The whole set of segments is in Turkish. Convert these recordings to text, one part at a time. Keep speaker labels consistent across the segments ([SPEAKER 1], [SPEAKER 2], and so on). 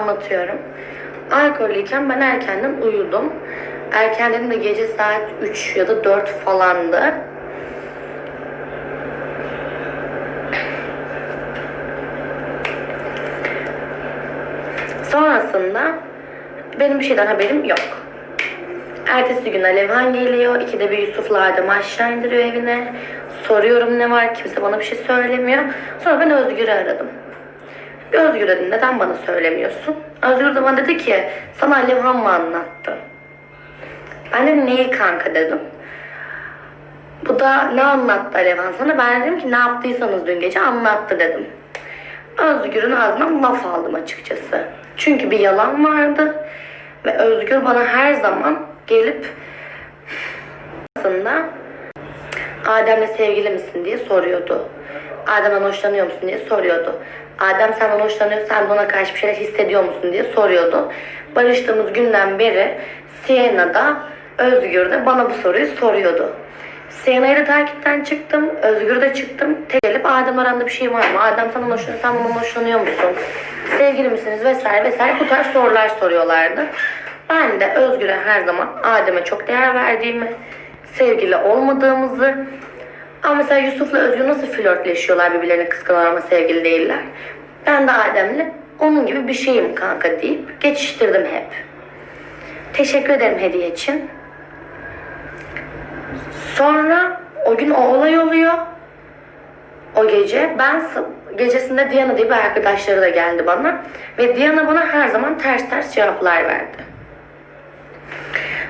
[SPEAKER 1] Anlatıyorum. Alkollüyken ben erkenden uyudum. Erken dedim de gece saat 3 ya da 4 falandı. Sonrasında benim bir şeyden haberim yok. Ertesi gün Alevhan geliyor. İkide bir Yusuf'la Adem'i aşağı indiriyor evine. Soruyorum ne var. Kimse bana bir şey söylemiyor. Sonra ben Özgür'ü aradım. Özgür dedim neden bana söylemiyorsun? Özgür de bana dedi ki sana Alevhan mı anlattı? Ben de neyi kanka dedim. Bu da ne anlattı Alevhan sana? Ben dedim ki ne yaptıysanız dün gece anlattı dedim. Özgür'ün ağzından laf aldım açıkçası. Çünkü bir yalan vardı. Ve Özgür bana her zaman gelip aslında Adem'le sevgili misin diye soruyordu. Adem'den hoşlanıyor musun diye soruyordu. Adem senden hoşlanıyor, sen ona karşı bir şeyler hissediyor musun diye soruyordu. Barıştığımız günden beri Siena'da Özgür de bana bu soruyu soruyordu. Siena'yı da takipten çıktım, Özgür de çıktım. Gelip Adem aranda bir şey var mı? Adem sana hoşlanıyor, sen bundan hoşlanıyor musun? Sevgili misiniz vesaire vesaire bu tarz sorular soruyorlardı. Ben de Özgür'e her zaman Adem'e çok değer verdiğimi, sevgili olmadığımızı ama mesela Yusuf'la Özgür nasıl flörtleşiyorlar birbirlerini kıskanıyorlar ama sevgili değiller. Ben de Adem'le onun gibi bir şeyim kanka deyip geçiştirdim hep. Teşekkür ederim hediye için. Sonra o gün o olay oluyor. O gece ben gecesinde Diana diye bir arkadaşları da geldi bana. Ve Diana bana her zaman ters ters cevaplar verdi.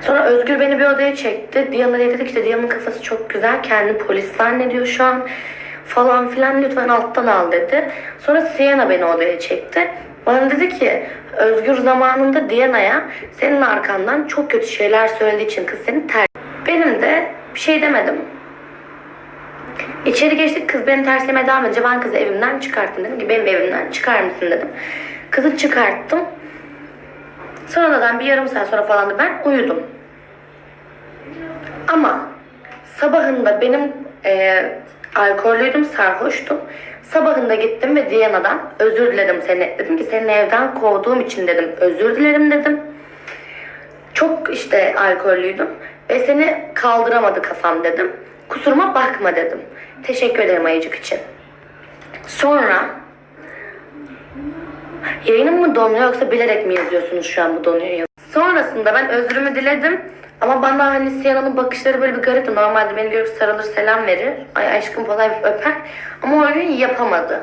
[SPEAKER 1] Sonra Özgür beni bir odaya çekti. Diana'ya dedi ki işte Diana'nın kafası çok güzel. Kendini polis zannediyor şu an. Falan filan lütfen alttan al dedi. Sonra Sienna beni odaya çekti. Bana dedi ki Özgür zamanında Diana'ya senin arkandan çok kötü şeyler söylediği için kız seni ter... Benim de bir şey demedim. İçeri geçtik kız beni terslemeye devam edince ben kızı evimden çıkarttım dedim ki benim evimden çıkar mısın dedim. Kızı çıkarttım. Sonradan bir yarım saat sonra falan da ben uyudum. Ama sabahında benim e, alkollüydüm, sarhoştum. Sabahında gittim ve Diana'dan özür diledim seni. Dedim ki senin evden kovduğum için dedim özür dilerim dedim. Çok işte alkollüydüm ve seni kaldıramadı kafam dedim. Kusuruma bakma dedim. Teşekkür ederim ayıcık için. Sonra Yayınım mı donuyor yoksa bilerek mi yazıyorsunuz şu an bu donuyor? Sonrasında ben özrümü diledim. Ama bana hani Siyana'nın bakışları böyle bir garipti. Normalde beni görüp sarılır selam verir. Ay aşkım falan öper. Ama o gün yapamadı.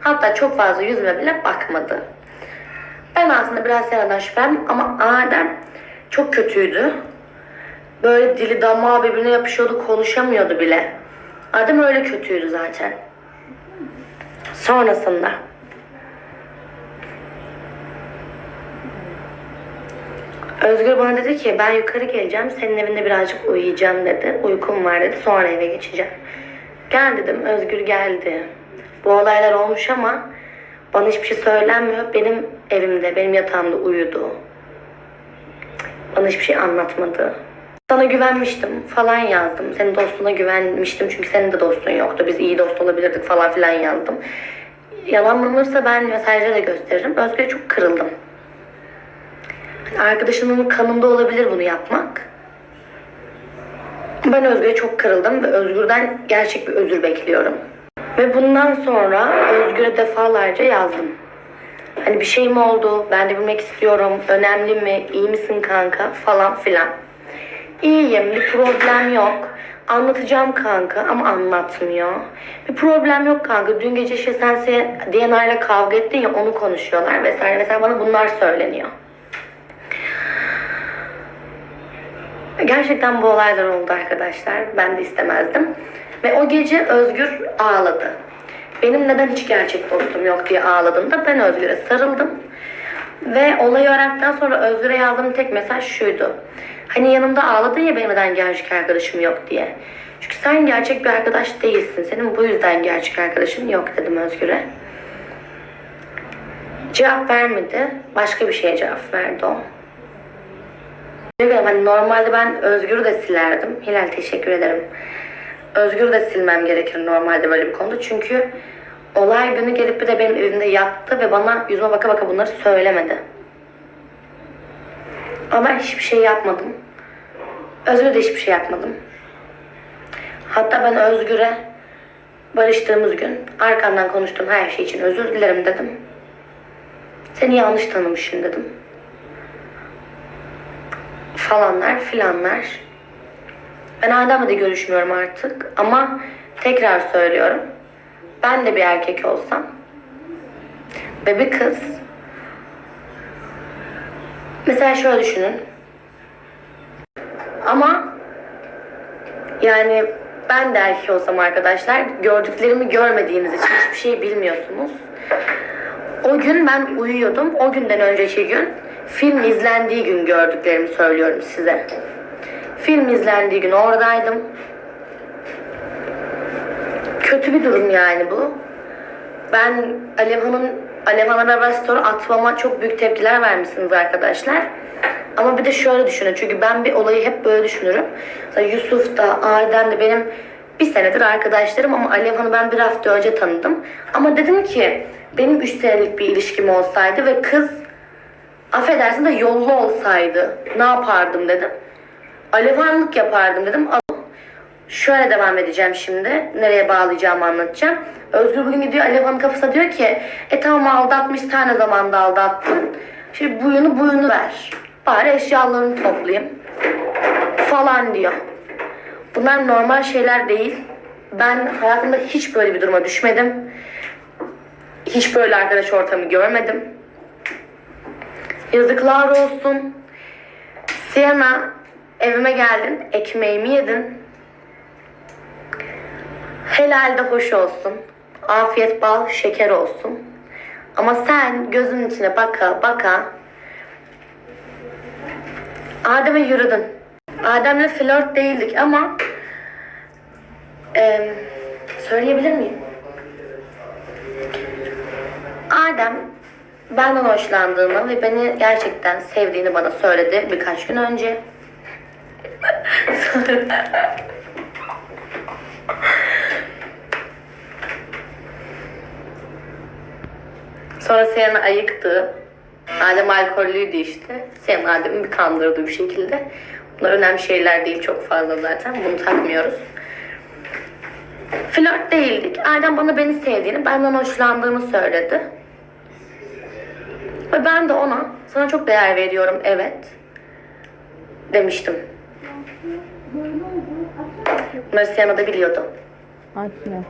[SPEAKER 1] Hatta çok fazla yüzüme bile bakmadı. Ben aslında biraz Siyana'dan şüphem ama Adem çok kötüydü. Böyle dili damağı birbirine yapışıyordu konuşamıyordu bile. Adem öyle kötüydü zaten. Sonrasında Özgür bana dedi ki ben yukarı geleceğim senin evinde birazcık uyuyacağım dedi. Uykum var dedi sonra eve geçeceğim. Gel dedim Özgür geldi. Bu olaylar olmuş ama bana hiçbir şey söylenmiyor. Benim evimde benim yatağımda uyudu. Bana hiçbir şey anlatmadı. Sana güvenmiştim falan yazdım. Senin dostuna güvenmiştim çünkü senin de dostun yoktu. Biz iyi dost olabilirdik falan filan yazdım. Yalanlanırsa ben mesajları da gösteririm. Özgür'e çok kırıldım. Arkadaşımın kanında olabilir bunu yapmak. Ben Özgür'e çok kırıldım ve Özgür'den gerçek bir özür bekliyorum. Ve bundan sonra Özgür'e defalarca yazdım. Hani bir şey mi oldu? Ben de bilmek istiyorum. Önemli mi? İyi misin kanka? Falan filan. İyiyim. Bir problem yok. Anlatacağım kanka ama anlatmıyor. Bir problem yok kanka. Dün gece işte sen ile kavga ettin ya onu konuşuyorlar vesaire vesaire. Bana bunlar söyleniyor. Gerçekten bu olaylar oldu arkadaşlar. Ben de istemezdim. Ve o gece Özgür ağladı. Benim neden hiç gerçek dostum yok diye ağladığımda ben Özgür'e sarıldım. Ve olayı öğrendikten sonra Özgür'e yazdığım tek mesaj şuydu. Hani yanımda ağladın ya benim neden gerçek arkadaşım yok diye. Çünkü sen gerçek bir arkadaş değilsin. Senin bu yüzden gerçek arkadaşın yok dedim Özgür'e. Cevap vermedi. Başka bir şeye cevap verdi o. Hani normalde ben Özgür'ü de silerdim. Hilal teşekkür ederim. Özgür'ü de silmem gerekir normalde böyle bir konuda. Çünkü olay günü gelip bir de benim evimde yattı ve bana yüzüme baka baka bunları söylemedi. Ama ben hiçbir şey yapmadım. Özgür de hiçbir şey yapmadım. Hatta ben Özgür'e barıştığımız gün arkandan konuştuğum her şey için özür dilerim dedim. Seni yanlış tanımışım dedim. Falanlar filanlar. Ben Adem'le de görüşmüyorum artık ama tekrar söylüyorum. Ben de bir erkek olsam ve bir kız mesela şöyle düşünün. Ama yani ben de erkek olsam arkadaşlar gördüklerimi görmediğiniz için hiçbir şey bilmiyorsunuz. O gün ben uyuyordum. O günden önceki gün film izlendiği gün gördüklerimi söylüyorum size. Film izlendiği gün oradaydım. Kötü bir durum yani bu. Ben Alevhan'ın Alevhan'a beraber story atmama çok büyük tepkiler vermişsiniz arkadaşlar. Ama bir de şöyle düşünün. Çünkü ben bir olayı hep böyle düşünürüm. Mesela Yusuf da, Adem de benim bir senedir arkadaşlarım ama Alevhan'ı ben bir hafta önce tanıdım. Ama dedim ki benim üç senelik bir ilişkim olsaydı ve kız affedersin de yollu olsaydı ne yapardım dedim. Alevhanlık yapardım dedim. Şöyle devam edeceğim şimdi. Nereye bağlayacağımı anlatacağım. Özgür bugün gidiyor Alevhan'ın kafasına diyor ki e tamam aldatmış sen ne zamanda aldattın. Şimdi buyunu buyunu ver. Bari eşyalarını toplayayım. Falan diyor. Bunlar normal şeyler değil. Ben hayatımda hiç böyle bir duruma düşmedim. Hiç böyle arkadaş ortamı görmedim. Yazıklar olsun. Sienna evime geldin, ekmeğimi yedin. Helal de hoş olsun. Afiyet bal şeker olsun. Ama sen gözünün içine baka baka Adem'e yürüdün. Adem'le flört değildik ama em, söyleyebilir miyim? Adem benden hoşlandığını ve beni gerçekten sevdiğini bana söyledi birkaç gün önce. Sonra Seyhan ayıktı. Adem alkollüydü işte. Seyhan Adem'i bir kandırdı bir şekilde. Bunlar önemli şeyler değil çok fazla zaten. Bunu takmıyoruz. Flört değildik. Adem bana beni sevdiğini, benden hoşlandığını söyledi. Ve ben de ona sana çok değer veriyorum evet demiştim. Bunları da biliyordu.
[SPEAKER 2] Açma.